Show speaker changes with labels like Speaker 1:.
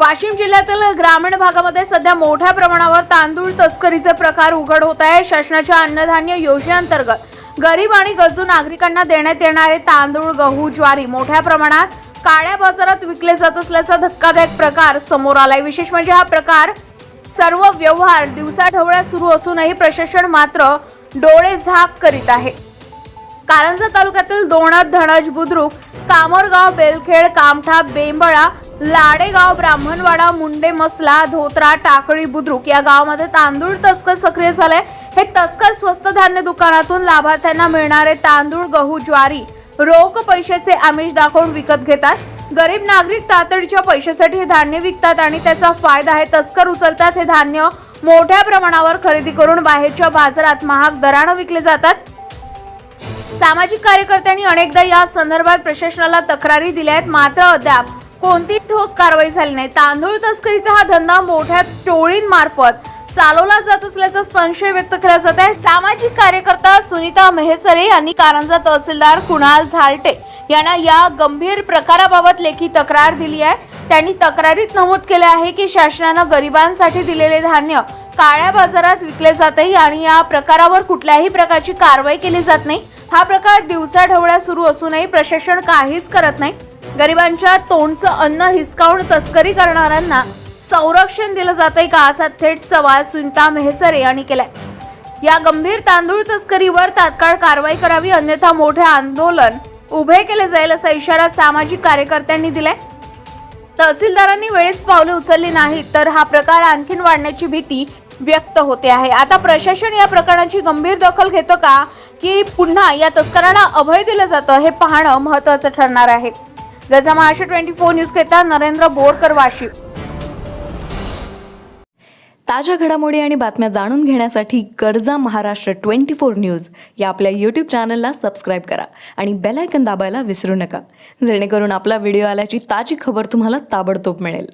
Speaker 1: वाशिम जिल्ह्यातील ग्रामीण भागामध्ये सध्या मोठ्या प्रमाणावर तांदूळ तस्करीचे प्रकार उघड होत आहे. शासनाच्या अन्नधान्य योजनेअंतर्गत गरीब आणि गरजू नागरिकांना देण्यात येणारे तांदूळ गहू ज्वारी मोठ्या प्रमाणात काळ्या बाजारात विकले जात असल्याचा धक्कादायक प्रकार समोर आलाय. विशेष म्हणजे हा प्रकार सर्व व्यवहार दिवसाढवळ्या सुरू असूनही प्रशासन मात्र डोळे झाक करीत आहे. कारंजा तालुक्यातील दोणत धणज बुद्रुक कामरगाव बेलखेड कामठा बेंबळा लाडेगाव ब्राह्मणवाडा मुंडे मसला धोत्रा टाकळी बुद्रुक या गावामध्ये तांदूळ तस्कर सक्रिय झाले हे तस्कर स्वस्त धान्य दुकानातून लाभार्थ्यांना मिळणारे तांदूळ गहू ज्वारी रोख पैशाचे आमिष दाखवून विकत घेतात. गरीब नागरिक तातडीच्या पैशासाठी हे धान्य विकतात आणि त्याचा फायदा हे तस्कर उचलतात हे धान्य मोठ्या प्रमाणावर खरेदी करून बाहेरच्या बाजारात महाग दरानं विकले जातात. सामाजिक कार्यकर्त्यांनी अनेकदा या संदर्भात प्रशासनाला तक्रारी दिल्या आहेत. मात्र अद्याप कोणती ठोस कारवाई झाली नाही. तांदूळ तस्करीचा हा धंदा मोठ्या टोळींमार्फत चालवला जात असल्याचा संशय व्यक्त केला जात आहे. सामाजिक कार्यकर्ता सुनीता मेहसरे यांनी कारंजा तहसीलदार कुणाल झालटे यांना या गंभीर प्रकाराबाबत लेखी तक्रार दिली आहे. त्यांनी तक्रारीत नमूद केले आहे की शासनानं गरिबांसाठी दिलेले धान्य काळ्या बाजारात विकले जाते आणि या प्रकारावर कुठल्याही प्रकारची कारवाई केली जात नाही. हा प्रकार दिवसाढवळ्या सुरू असूनही प्रशासन काहीच करत नाही. गरिबांच्या तोंडचं अन्न हिसकावून तस्करी करणाऱ्यांना संरक्षण दिलं जातंय का असा थेट सवाल सुनीता मेहसरे यांनी केलाय. या गंभीर तांदूळ तस्करीवर तात्काळ कारवाई करावी अन्यथा मोठे आंदोलन उभे केले जाईल असा इशारा सामाजिक कार्यकर्त्यांनी दिलाय. तहसीलदारांनी वेळेच पावले उचलली नाहीत तर हा प्रकार आणखीन वाढण्याची भीती व्यक्त होते आहे. आता प्रशासन या प्रकरणाची गंभीर दखल घेतं का? की पुन्हा या तस्करांना अभय दिलं जातं हे पाहणं महत्वाचं ठरणार आहे. गजा महाराष्ट्र ट्वेंटी फोर न्यूज घेता नरेंद्र बोरकर वाशिम.
Speaker 2: ताज्या घडामोडी आणि बातम्या जाणून घेण्यासाठी गरजा महाराष्ट्र ट्वेंटी फोर न्यूज या आपल्या यूट्यूब चॅनलला सबस्क्राईब करा आणि बेल आयकन दाबायला विसरू नका. जेणेकरून आपला व्हिडिओ आल्याची ताजी खबर तुम्हाला ताबडतोब मिळेल.